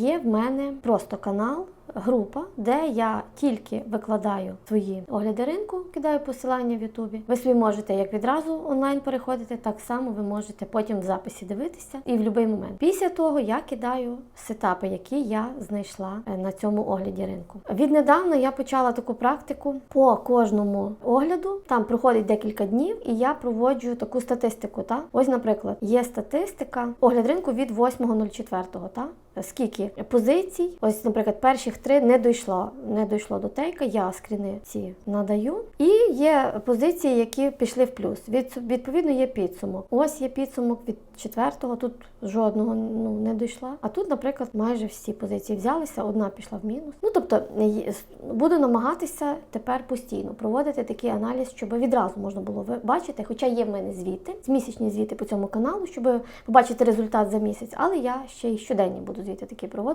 Є в мене просто канал, група, де я тільки викладаю свої огляди ринку, кидаю посилання в Ютубі. Ви собі можете як відразу онлайн переходити, так само ви можете потім в записі дивитися і в будь-який момент. Після того я кидаю сетапи, які я знайшла е, на цьому огляді ринку. Віднедавна я почала таку практику по кожному огляду. Там проходить декілька днів, і я проводжу таку статистику. Та ось, наприклад, є статистика огляд ринку від 8.04, та скільки позицій, ось, наприклад, перших три не дійшло, не дійшло до тейка. Я скріни ці надаю. І є позиції, які пішли в плюс. Від, відповідно, є підсумок. Ось є підсумок від четвертого. Тут жодного ну не дійшла. А тут, наприклад, майже всі позиції взялися, одна пішла в мінус. Ну тобто буду намагатися тепер постійно проводити такий аналіз, щоб відразу можна було бачити. Хоча є в мене звіти, місячні звіти по цьому каналу, щоб побачити результат за місяць, але я ще й щоденні буду звіти такі проводити.